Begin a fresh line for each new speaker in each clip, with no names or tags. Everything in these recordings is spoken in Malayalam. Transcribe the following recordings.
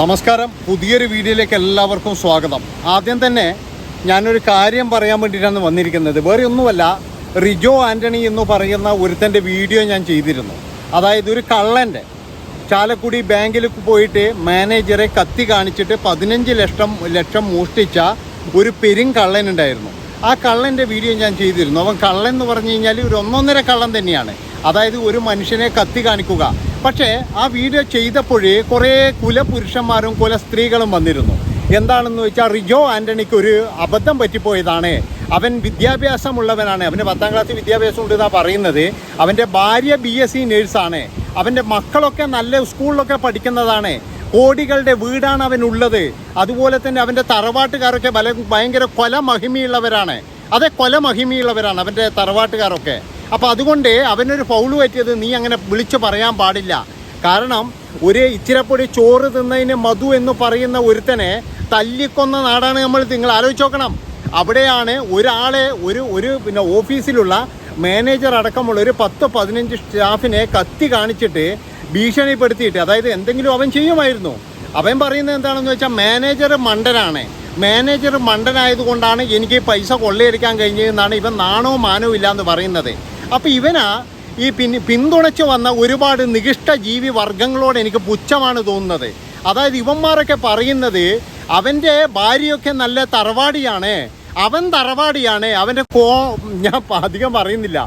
നമസ്കാരം. പുതിയൊരു വീഡിയോയിലേക്ക് എല്ലാവർക്കും സ്വാഗതം. ആദ്യം തന്നെ ഞാനൊരു കാര്യം പറയാൻ വേണ്ടിയിട്ടാണ് വന്നിരിക്കുന്നത്. വേറെ ഒന്നുമല്ല റിജോ ആന്റണി എന്ന് പറയുന്ന ഒരുത്തന്റെ വീഡിയോ ഞാൻ ചെയ്തിരുന്നു. അതായത് ഒരു കള്ളന്റെ ചാലക്കുടി ബാങ്കിൽ പോയിട്ട് മാനേജറെ കത്തി കാണിച്ചിട്ട് പതിനഞ്ച് ലക്ഷം ലക്ഷം മോഷ്ടിച്ച ഒരു പെരും കള്ളനുണ്ടായിരുന്നു. ആ കള്ളന്റെ വീഡിയോ ഞാൻ ചെയ്തിരുന്നു. അവൻ കള്ളൻ എന്ന് പറഞ്ഞു കഴിഞ്ഞാൽ ഒരു ഒന്നൊന്നര കള്ളൻ തന്നെയാണ്. അതായത് ഒരു മനുഷ്യനെ കത്തി കാണിക്കുക. പക്ഷേ ആ വീഡിയോ ചെയ്തപ്പോഴേ കുറേ കുല പുരുഷന്മാരും കുല സ്ത്രീകളും വന്നിരുന്നു. എന്താണെന്ന് വെച്ചാൽ റിജോ ആന്റണിക്ക് ഒരു അബദ്ധം പറ്റിപ്പോയതാണ്. അവൻ വിദ്യാഭ്യാസമുള്ളവനാണ്. അവന്റെ പത്താം ക്ലാസ് വിദ്യാഭ്യാസം ഉണ്ട് എന്നാണ് പറയുന്നത്. അവന്റെ ഭാര്യ ബി എസ് സി നേഴ്സാണ്. അവന്റെ മക്കളൊക്കെ നല്ല സ്കൂളിലൊക്കെ പഠിക്കുന്നതാണ്. കോടികളുടെ വീടാണ് അവനുള്ളത്. അതുപോലെ തന്നെ അവന്റെ തറവാട്ടുകാരൊക്കെ ഭയങ്കര കൊല മഹിമയുള്ളവരാണ് അതെ കൊല മഹിമയുള്ളവരാണ് അവന്റെ തറവാട്ടുകാരൊക്കെ. അപ്പോൾ അതുകൊണ്ട് അവനൊരു ഫൗൾ പറ്റിയത് നീ അങ്ങനെ വിളിച്ചു പറയാൻ പാടില്ല. കാരണം ഒരു ഇച്ചിരപ്പൊടി ചോറ് തിന്നതിന് മധു എന്ന് പറയുന്ന ഒരുത്തനെ തല്ലിക്കൊന്ന നാടാണ് നമ്മൾ നിങ്ങൾ ആലോചിച്ച് നോക്കണം. അവിടെയാണ് ഒരാളെ ഒരു ഒരു പിന്നെ ഓഫീസിലുള്ള മാനേജർ അടക്കമുള്ള ഒരു പത്ത് പതിനഞ്ച് സ്റ്റാഫിനെ കത്തി കാണിച്ചിട്ട് ഭീഷണിപ്പെടുത്തിയിട്ട് അതായത് എന്തെങ്കിലും അവൻ ചെയ്യുമായിരുന്നു. അവൻ പറയുന്നത് എന്താണെന്ന് വെച്ചാൽ മാനേജർ മണ്ടനാണ്. മാനേജർ മണ്ടനായതുകൊണ്ടാണ് എനിക്ക് പൈസ കൊള്ളയടിക്കാൻ കഴിഞ്ഞതെന്നാണ് ഇവൻ നാണോ മാനോ ഇല്ല എന്ന് പറയുന്നത്. അപ്പോൾ ഇവനാ ഈ പിൻ പിന്തുണച്ച് വന്ന ഒരുപാട് നികിഷ്ട ജീവി വർഗങ്ങളോട് എനിക്ക് പുച്ഛമാണ് തോന്നുന്നത്. അതായത് ഇവന്മാരൊക്കെ പറയുന്നത് അവന്റെ ഭാര്യയൊക്കെ നല്ല തറവാടിയാണ്. അവൻ തറവാടിയാണ്. അവന്റെ കോ ഞാൻ അധികം പറയുന്നില്ല.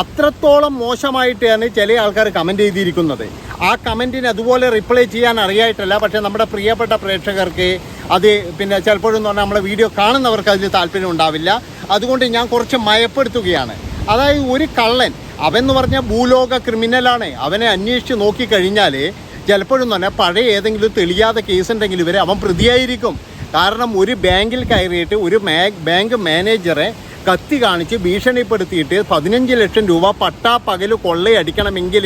അത്രത്തോളം മോശമായിട്ടാണ് ചില ആൾക്കാർ കമന്റ് ചെയ്തിരിക്കുന്നത്. ആ കമന്റിന് അതുപോലെ റിപ്ലൈ ചെയ്യാൻ അറിയായിട്ടല്ല പക്ഷേ നമ്മുടെ പ്രിയപ്പെട്ട പ്രേക്ഷകർക്ക് അത് പിന്നെ ചിലപ്പോഴെന്ന് പറഞ്ഞാൽ നമ്മുടെ വീഡിയോ കാണുന്നവർക്ക് അതിൽ താല്പര്യം ഉണ്ടാവില്ല. അതുകൊണ്ട് ഞാൻ കുറച്ച് മയപ്പെടുത്തുകയാണ്. അതായത് ഒരു കള്ളൻ അവൻ എന്ന് പറഞ്ഞാൽ ഭൂലോക ക്രിമിനലാണ്. അവനെ അന്വേഷിച്ച് നോക്കിക്കഴിഞ്ഞാൽ ചിലപ്പോഴും തന്നെ പഴയ ഏതെങ്കിലും തെളിയാത്ത കേസ് ഉണ്ടെങ്കിൽ ഇവരെ അവൻ പ്രതിയായിരിക്കും. കാരണം ഒരു ബാങ്കിൽ കയറിയിട്ട് ഒരു ബാങ്ക് മാനേജറെ കത്തി കാണിച്ച് ഭീഷണിപ്പെടുത്തിയിട്ട് പതിനഞ്ച് ലക്ഷം രൂപ പട്ടാ പകൽ കൊള്ളയടിക്കണമെങ്കിൽ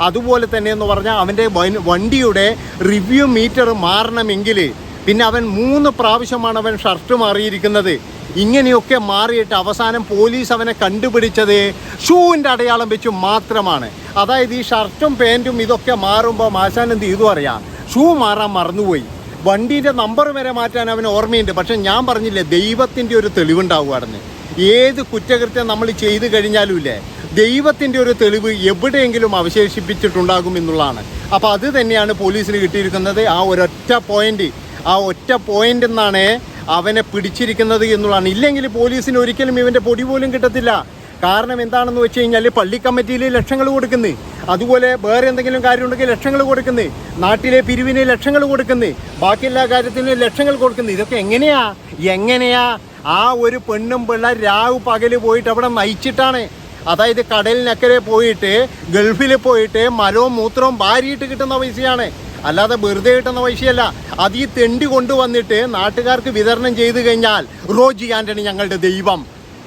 അതുപോലെ തന്നെ എന്ന് പറഞ്ഞാൽ അവന്റെ വൻ- വണ്ടിയുടെ റിവ്യൂ മീറ്റർ മാറണമെങ്കിൽ പിന്നെ അവൻ മൂന്ന് പ്രാവശ്യമാണ് അവൻ ഷർട്ട് മാറിയിരിക്കുന്നത്. ഇങ്ങനെയൊക്കെ മാറിയിട്ട് അവസാനം പോലീസ് അവനെ കണ്ടുപിടിച്ചത് ഷൂവിന്റെ അടയാളം വെച്ച് മാത്രമാണ്. അതായത് ഈ ഷർട്ടും പാന്റും ഇതൊക്കെ മാറുമ്പോൾ മാശാൻ എന്ത് ചെയ്തു അറിയാം? ഷൂ മാറാൻ മറന്നുപോയി. വണ്ടീന്റെ നമ്പർ വരെ മാറ്റാൻ അവന് ഓർമ്മയുണ്ട്. പക്ഷെ ഞാൻ പറഞ്ഞില്ലേ ദൈവത്തിന്റെ ഒരു തെളിവുണ്ടാവുകയാണെന്ന്. ഏത് കുറ്റകൃത്യം നമ്മൾ ചെയ്തു കഴിഞ്ഞാലും ഇല്ലേ ദൈവത്തിന്റെ ഒരു തെളിവ് എവിടെയെങ്കിലും അവശേഷിപ്പിച്ചിട്ടുണ്ടാകും എന്നുള്ളതാണ്. അപ്പോൾ അത് തന്നെയാണ് പോലീസിന് കിട്ടിയിരിക്കുന്നത് ആ ഒരൊറ്റ പോയിന്റ് ആ ഒറ്റ പോയിന്റ് എന്നാണ് അവനെ പിടിച്ചിരിക്കുന്നത് എന്നുള്ളതാണ്. ഇല്ലെങ്കിൽ പോലീസിന് ഒരിക്കലും ഇവന്റെ പൊടി പോലും കിട്ടത്തില്ല. കാരണം എന്താണെന്ന് വെച്ച് കഴിഞ്ഞാൽ പള്ളി കമ്മിറ്റിയിൽ ലക്ഷങ്ങൾ കൊടുക്കുന്നു. അതുപോലെ വേറെ എന്തെങ്കിലും കാര്യം ഉണ്ടെങ്കിൽ ലക്ഷങ്ങൾ കൊടുക്കുന്നു. നാട്ടിലെ പിരിവിന് ലക്ഷങ്ങൾ കൊടുക്കുന്നു. ബാക്കി എല്ലാ കാര്യത്തിനും ലക്ഷങ്ങൾ കൊടുക്കുന്നു. ഇതൊക്കെ എങ്ങനെയാ? എങ്ങനെയാ? ആ ഒരു പെണ്ണും പിള്ള രാവ് പകൽ പോയിട്ട് അവിടെ നയിച്ചിട്ടാണ്. അതായത് കടലിനക്കരെ പോയിട്ട് ഗൾഫിൽ പോയിട്ട് മലവും മൂത്രവും ഭാര്യയിട്ട് കിട്ടുന്ന പൈസയാണ്. അല്ലാതെ വെറുതെ കിട്ടുന്ന പൈസയല്ല. അത് ഈ തെണ്ടി കൊണ്ടുവന്നിട്ട് നാട്ടുകാർക്ക് വിതരണം ചെയ്തു കഴിഞ്ഞാൽ റോജി ആന്റണി ഞങ്ങളുടെ ദൈവം.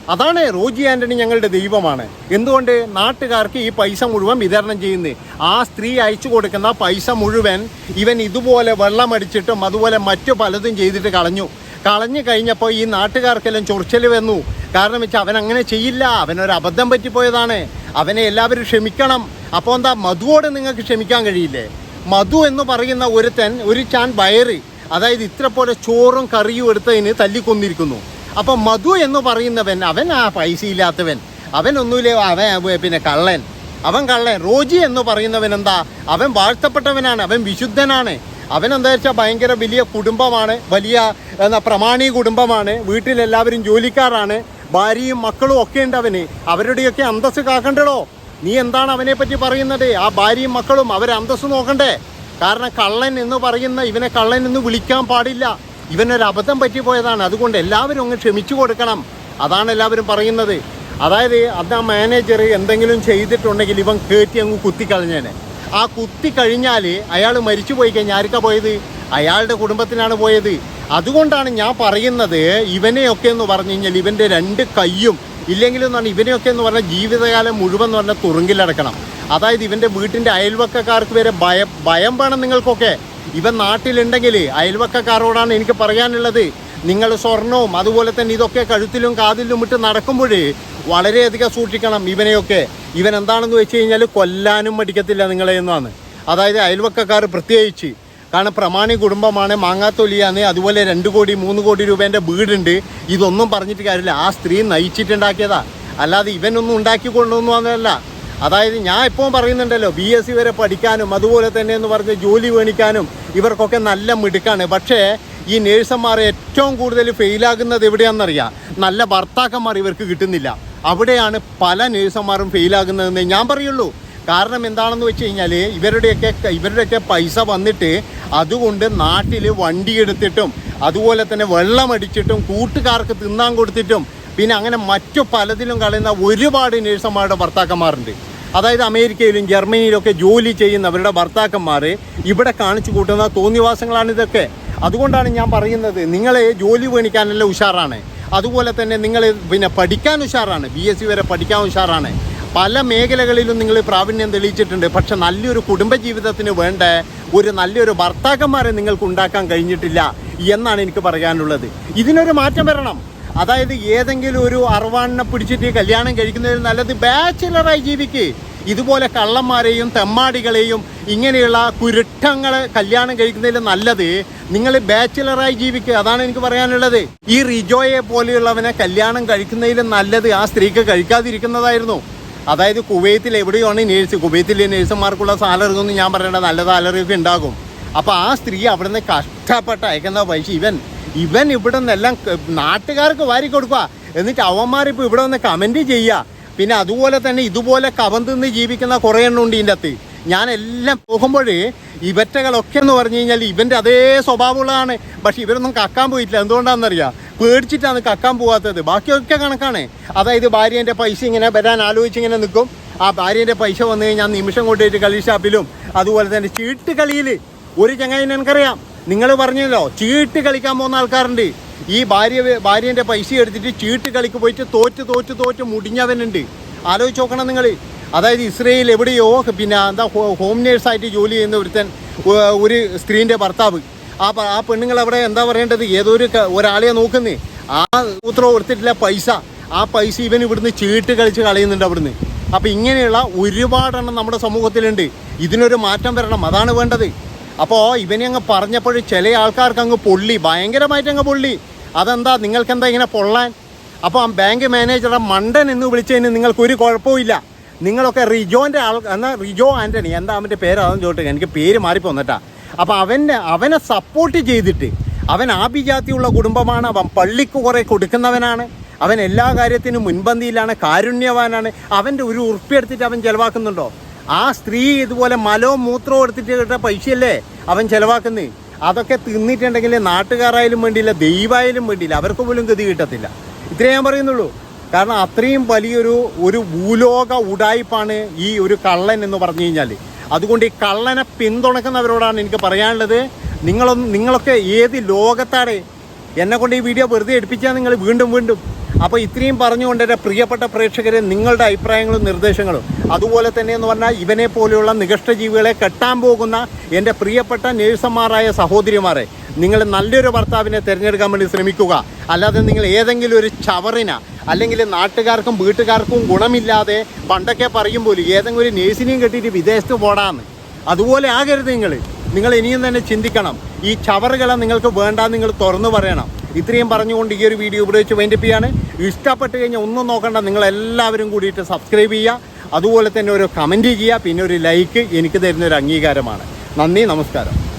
അതാണ് റോജി ആന്റണി ഞങ്ങളുടെ ദൈവമാണ്. എന്തുകൊണ്ട്? നാട്ടുകാർക്ക് ഈ പൈസ മുഴുവൻ വിതരണം ചെയ്യുന്നത് ആ സ്ത്രീ അയച്ചു കൊടുക്കുന്ന പൈസ മുഴുവൻ ഇവൻ ഇതുപോലെ വെള്ളമടിച്ചിട്ടും അതുപോലെ മറ്റു പലതും ചെയ്തിട്ട് കളഞ്ഞു. കളഞ്ഞു കഴിഞ്ഞപ്പോൾ ഈ നാട്ടുകാർക്കെല്ലാം ചൊറിച്ചൽ വന്നു. കാരണം വെച്ചാൽ അവൻ അങ്ങനെ ചെയ്യില്ല. അവനൊരു അബദ്ധം പറ്റിപ്പോയതാണ്. അവനെ എല്ലാവരും ക്ഷമിക്കണം. അപ്പോൾ എന്താ മധുവോട് നിങ്ങൾക്ക് ക്ഷമിക്കാൻ കഴിയില്ലേ? മധു എന്ന് പറയുന്ന ഒരുത്തൻ ഒരു ചാൻ വയറ് അതായത് ഇത്ര പോലെ ചോറും കറിയും എടുത്തതിന് തല്ലിക്കൊന്നിരിക്കുന്നു. അപ്പം മധു എന്ന് പറയുന്നവൻ അവൻ ആ പൈസ ഇല്ലാത്തവൻ അവനൊന്നുമില്ല അവൻ പിന്നെ കള്ളൻ. അവൻ കള്ളൻ. റോജി എന്ന് പറയുന്നവൻ എന്താ? അവൻ വാഴ്ത്തപ്പെട്ടവനാണ് അവൻ വിശുദ്ധനാണ്. അവൻ എന്താ വെച്ചാൽ ഭയങ്കര വലിയ കുടുംബമാണ് വലിയ എന്താ പ്രമാണി കുടുംബമാണ്. വീട്ടിലെല്ലാവരും ജോലിക്കാരാണ് ഭാര്യയും മക്കളും ഒക്കെ ഉണ്ട് അവന്. അവരുടെയൊക്കെ അന്തസ്സ് കാക്കണ്ടടോ? നീ എന്താണ് അവനെ പറ്റി പറയുന്നത്? ആ ഭാര്യയും മക്കളും അവരെ അന്തസ്സ് നോക്കണ്ടേ? കാരണം കള്ളൻ എന്ന് പറയുന്ന ഇവനെ കള്ളൻ എന്ന് വിളിക്കാൻ പാടില്ല. ഇവനൊരു അബദ്ധം പറ്റിപ്പോയതാണ്. അതുകൊണ്ട് എല്ലാവരും അങ്ങ് ക്ഷമിച്ചു കൊടുക്കണം. അതാണ് എല്ലാവരും പറയുന്നത്. അതായത് അത് ആ മാനേജർ എന്തെങ്കിലും ചെയ്തിട്ടുണ്ടെങ്കിൽ ഇവൻ കയറ്റി അങ്ങ് കുത്തിക്കളഞ്ഞേനെ. ആ കുത്തി കഴിഞ്ഞാൽ അയാൾ മരിച്ചു പോയി കഴിഞ്ഞാൽ ആർക്കാ പോയത്? അയാളുടെ കുടുംബത്തിനാണ് പോയത്. അതുകൊണ്ടാണ് ഞാൻ പറയുന്നത് ഇവനെയൊക്കെ എന്ന് പറഞ്ഞു കഴിഞ്ഞാൽ ഇവന്റെ രണ്ട് കൈയും ഇല്ലെങ്കിലും പറഞ്ഞാൽ ഇവനെയൊക്കെ എന്ന് പറഞ്ഞാൽ ജീവിതകാലം മുഴുവൻ എന്ന് പറഞ്ഞാൽ തുറുങ്കിലടക്കണം അതായത് ഇവന്റെ വീട്ടിന്റെ അയൽവക്കക്കാർക്ക് വരെ ഭയം ഭയം വേണം നിങ്ങൾക്കൊക്കെ. ഇവൻ നാട്ടിലുണ്ടെങ്കിൽ അയൽവക്കക്കാരോടാണ് എനിക്ക് പറയാനുള്ളത്. നിങ്ങൾ സ്വർണവും അതുപോലെ തന്നെ ഇതൊക്കെ കഴുത്തിലും കാതിലും ഇട്ട് നടക്കുമ്പോൾ വളരെയധികം സൂക്ഷിക്കണം ഇവനെയൊക്കെ. ഇവൻ എന്താണെന്ന് വെച്ച് കഴിഞ്ഞാൽ കൊല്ലാനും മടിക്കത്തില്ല നിങ്ങളെ എന്നാണ്. അതായത് അയൽവക്കക്കാർ പ്രത്യേകിച്ച് കാരണം പ്രമാണി കുടുംബമാണ് മാങ്ങാത്തൊലിയാണ് അതുപോലെ രണ്ട് കോടി മൂന്ന് കോടി രൂപേന്റെ വീടുണ്ട്. ഇതൊന്നും പറഞ്ഞിട്ട് കാര്യമില്ല. ആ സ്ത്രീ നയിച്ചിട്ടുണ്ടാക്കിയതാ. അല്ലാതെ ഇവനൊന്നും ഉണ്ടാക്കി കൊണ്ടുവന്നതല്ല. വന്നതല്ല അതായത് ഞാൻ ഇപ്പോൾ പറയുന്നുണ്ടല്ലോ ബി എസ് സി വരെ പഠിക്കാനും അതുപോലെ തന്നെ എന്ന് പറഞ്ഞ് ജോലി വേണിക്കാനും ഇവർക്കൊക്കെ നല്ല മിടുക്കാണ്. പക്ഷേ ഈ നേഴ്സന്മാർ ഏറ്റവും കൂടുതൽ ഫെയിലാകുന്നത് എവിടെയാണെന്നറിയാം? നല്ല ഭർത്താക്കന്മാർ ഇവർക്ക് കിട്ടുന്നില്ല. അവിടെയാണ് പല നേഴ്സന്മാരും ഫെയിലാകുന്നതെന്ന് ഞാൻ പറയുള്ളൂ. കാരണം എന്താണെന്ന് വെച്ച് കഴിഞ്ഞാൽ ഇവരുടെയൊക്കെ ഇവരുടെയൊക്കെ പൈസ വന്നിട്ട് അതുകൊണ്ട് നാട്ടിൽ വണ്ടി എടുത്തിട്ടും അതുപോലെ തന്നെ വെള്ളമടിച്ചിട്ടും കൂട്ടുകാർക്ക് തിന്നാൻ കൊടുത്തിട്ടും പിന്നെ അങ്ങനെ മറ്റു പലതിലും കളയുന്ന ഒരുപാട് നേഴ്സന്മാരുടെ ഭർത്താക്കന്മാരുണ്ട്. അതായത് അമേരിക്കയിലും ജർമ്മനിയിലൊക്കെ ജോലി ചെയ്യുന്നവരുടെ ഭർത്താക്കന്മാർ ഇവിടെ കാണിച്ചു കൂട്ടുന്ന തോന്നിവാസങ്ങളാണ് ഇതൊക്കെ. അതുകൊണ്ടാണ് ഞാൻ പറയുന്നത് നിങ്ങളെ ജോലി വേണിക്കാനല്ല ഉഷാറാണ്. അതുപോലെ തന്നെ നിങ്ങൾ പിന്നെ പഠിക്കാൻ ഉഷാറാണ്. ബി എസ് സി വരെ പഠിക്കാൻ ഉഷാറാണ്. പല മേഖലകളിലും നിങ്ങൾ പ്രാവീണ്യം തെളിയിച്ചിട്ടുണ്ട്. പക്ഷെ നല്ലൊരു കുടുംബജീവിതത്തിന് വേണ്ട ഒരു നല്ലൊരു ഭർത്താക്കന്മാരെ നിങ്ങൾക്ക് ഉണ്ടാക്കാൻ കഴിഞ്ഞിട്ടില്ല എന്നാണ് എനിക്ക് പറയാനുള്ളത്. ഇതിനൊരു മാറ്റം വരണം. അതായത് ഏതെങ്കിലും ഒരു അറുവാണിനെ പിടിച്ചിട്ട് കല്യാണം കഴിക്കുന്നതിൽ നല്ലത് ബാച്ചിലറായി ജീവിക്ക്. ഇതുപോലെ കള്ളന്മാരെയും തെമ്മാടികളെയും ഇങ്ങനെയുള്ള കുരുട്ടങ്ങളെ കല്യാണം കഴിക്കുന്നതിൽ നല്ലത് നിങ്ങൾ ബാച്ചിലറായി ജീവിക്കുക അതാണ് എനിക്ക് പറയാനുള്ളത്. ഈ റിജോയെ പോലെയുള്ളവനെ കല്യാണം കഴിക്കുന്നതിൽ നല്ലത് ആ സ്ത്രീക്ക് കഴിക്കാതിരിക്കുന്നതായിരുന്നു. അതായത് കുവൈത്തിൽ എവിടെയാണ് നേഴ്സ് കുവൈത്തിലെ നേഴ്സുമാർക്കുള്ള സാലറി ഒന്നും ഞാൻ പറയേണ്ട. നല്ല സാലറി ഒക്കെ ഉണ്ടാകും. അപ്പോൾ ആ സ്ത്രീ അവിടെ നിന്ന് കഷ്ടപ്പെട്ട് അയക്കുന്ന പൈസ ഇവൻ ഇവൻ ഇവിടെ നിന്നെല്ലാം നാട്ടുകാർക്ക് വാരി കൊടുക്കുക. എന്നിട്ട് അവന്മാരിപ്പോൾ ഇവിടെ വന്ന് കമന്റ് ചെയ്യുക. പിന്നെ അതുപോലെ തന്നെ ഇതുപോലെ കവന്തിന്ന് ജീവിക്കുന്ന കുറേ എണ്ണം ഉണ്ട് ഇതിന്റെ അകത്ത്. ഞാൻ എല്ലാം പോകുമ്പോൾ ഇവറ്റകളൊക്കെ എന്ന് പറഞ്ഞു കഴിഞ്ഞാൽ ഇവന്റെ അതേ സ്വഭാവമുള്ളതാണ്. പക്ഷെ ഇവരൊന്നും കക്കാൻ പോയിട്ടില്ല. എന്തുകൊണ്ടാണെന്നറിയാം? പേടിച്ചിട്ടാണ് കക്കാൻ പോകാത്തത്. ബാക്കിയൊക്കെ കണക്കാണ്. അതായത് ഭാര്യേന്റെ പൈസ ഇങ്ങനെ വരാൻ ആലോചിച്ച് ഇങ്ങനെ നിൽക്കും. ആ ഭാര്യേന്റെ പൈസ വന്നു കഴിഞ്ഞാൽ നിമിഷം കൊണ്ടുപോയിട്ട് കളി ഷാപ്പിലും അതുപോലെ തന്നെ ചീട്ട് കളിയിൽ. ഒരു ചങ്ങായി എനിക്കറിയാം. നിങ്ങൾ പറഞ്ഞല്ലോ ചീട്ട് കളിക്കാൻ പോകുന്ന ആൾക്കാരുണ്ട്. ഈ ഭാര്യ ഭാര്യേന്റെ പൈസ എടുത്തിട്ട് ചീട്ട് കളിക്ക് പോയിട്ട് തോറ്റ് തോറ്റ് തോറ്റ് മുടിഞ്ഞവനുണ്ട്. ആലോചിച്ച് നോക്കണം നിങ്ങൾ. അതായത് ഇസ്രയേൽ എവിടെയോ പിന്നെ എന്താ ഹോ- നേഴ്സായിട്ട് ജോലി ചെയ്യുന്ന ഒരുത്തൻ ഒരു സ്ത്രീന്റെ ഭർത്താവ്. ആ ആ പെണ്ണുങ്ങൾ അവിടെ എന്താ പറയേണ്ടത്? ഏതൊരു ഒരു ഒരാളെ നോക്കുന്നേ. ആ ഉത്തരവ് കൊടുത്തിട്ടില്ല പൈസ. ആ പൈസ ഇവൻ ഇവിടുന്ന് ചീട്ട് കളിച്ച് കളയുന്നുണ്ട് അവിടുന്ന്. അപ്പം ഇങ്ങനെയുള്ള ഒരുപാടെണ്ണം നമ്മുടെ സമൂഹത്തിലുണ്ട്. ഇതിനൊരു മാറ്റം വരണം. അതാണ് വേണ്ടത്. അപ്പോൾ ഇവനെ അങ്ങ് പറഞ്ഞപ്പോൾ ചില ആൾക്കാർക്ക് അങ്ങ് പൊള്ളി. ഭയങ്കരമായിട്ട് അങ്ങ് പൊള്ളി. അതെന്താ? നിങ്ങൾക്കെന്താ ഇങ്ങനെ പൊള്ളാൻ? അപ്പോൾ ആ ബാങ്ക് മാനേജറെ മണ്ടൻ എന്ന് വിളിച്ചതിന് നിങ്ങൾക്കൊരു കുഴപ്പമില്ല നിങ്ങളൊക്കെ റിജോന്റെ ആൾ എന്നാൽ റിജോ ആന്റണി എന്താ അവന്റെ പേര്? അതെന്ന് എനിക്ക് പേര് മാറിപ്പോന്നിട്ടാ. അപ്പോൾ അവന്റെ അവനെ സപ്പോർട്ട് ചെയ്തിട്ട് അവൻ ആഭിജാതിയുള്ള കുടുംബമാണ് അവൻ പള്ളിക്ക് കുറേ കൊടുക്കുന്നവനാണ് അവൻ എല്ലാ കാര്യത്തിനും മുൻപന്തിയിലാണ് കാരുണ്യവാനാണ്. അവന്റെ ഒരു ഉറുപ്പിയെടുത്തിട്ട് അവൻ ചിലവാക്കുന്നുണ്ടോ? ആ സ്ത്രീ ഇതുപോലെ മലോ മൂത്രവും എടുത്തിട്ട് കിട്ട പൈസയല്ലേ അവൻ ചിലവാക്കുന്നത് അതൊക്കെ തിന്നിട്ടുണ്ടെങ്കിൽ നാട്ടുകാരായാലും വേണ്ടിയില്ല ദൈവമായാലും വേണ്ടിയില്ല അവർക്ക് പോലും ഗതി കിട്ടത്തില്ല. ഇത്രേ ഞാൻ പറയുന്നുള്ളൂ. കാരണം അത്രയും വലിയൊരു ഒരു ഭൂലോക ഉടായ്പാണ് ഈ ഒരു കള്ളൻ എന്ന് പറഞ്ഞു കഴിഞ്ഞാൽ അതുകൊണ്ട് ഈ കള്ളനെ പിന്തുണക്കുന്നവരോടാണ് എനിക്ക് പറയാനുള്ളത്. നിങ്ങളൊന്ന് നിങ്ങളൊക്കെ ഏത് ലോകത്താണ് എന്നെ കൊണ്ട് ഈ വീഡിയോ വെറുതെ എടുപ്പിച്ചാൽ നിങ്ങൾ വീണ്ടും വീണ്ടും അപ്പോൾ ഇത്രയും പറഞ്ഞുകൊണ്ട് എന്റെ പ്രിയപ്പെട്ട പ്രേക്ഷകരെ നിങ്ങളുടെ അഭിപ്രായങ്ങളും നിർദ്ദേശങ്ങളും അതുപോലെ തന്നെ എന്ന് പറഞ്ഞാൽ ഇവനെ പോലെയുള്ള നികഷ്ടജീവികളെ കെട്ടാൻ പോകുന്ന എന്റെ പ്രിയപ്പെട്ട നേഴ്സന്മാരായ സഹോദരിമാരെ നിങ്ങൾ നല്ലൊരു ഭർത്താവിനെ തിരഞ്ഞെടുക്കാൻ വേണ്ടി ശ്രമിക്കുക. അല്ലാതെ നിങ്ങൾ ഏതെങ്കിലും ഒരു ചവറിന അല്ലെങ്കിൽ നാട്ടുകാർക്കും വീട്ടുകാർക്കും ഗുണമില്ലാതെ പണ്ടൊക്കെ പറയും പോലും ഏതെങ്കിലും ഒരു നേഴ്സിനെയും കെട്ടിയിട്ട് വിദേശത്ത് പോടാന്ന്. അതുപോലെ ആകരുത് നിങ്ങൾ നിങ്ങൾ ഇനിയും തന്നെ ചിന്തിക്കണം. ഈ ചവറുകളെ നിങ്ങൾക്ക് വേണ്ട നിങ്ങൾ തുറന്നു പറയണം. ഇത്രയും പറഞ്ഞുകൊണ്ട് ഈ ഒരു വീഡിയോ ഇവിടെ വെച്ച് വൈൻഡപ്പ് ചെയ്യാണ് ഇഷ്ടപ്പെട്ട് കഴിഞ്ഞാൽ ഒന്നും നോക്കണ്ട. നിങ്ങൾ എല്ലാവരും കൂടിയിട്ട് സബ്സ്ക്രൈബ് ചെയ്യുക. അതുപോലെ തന്നെ ഒരു കമന്റ് ചെയ്യുക. പിന്നെ ഒരു ലൈക്ക് എനിക്ക് തരുന്ന ഒരു അംഗീകാരമാണ്. നന്ദി നമസ്കാരം.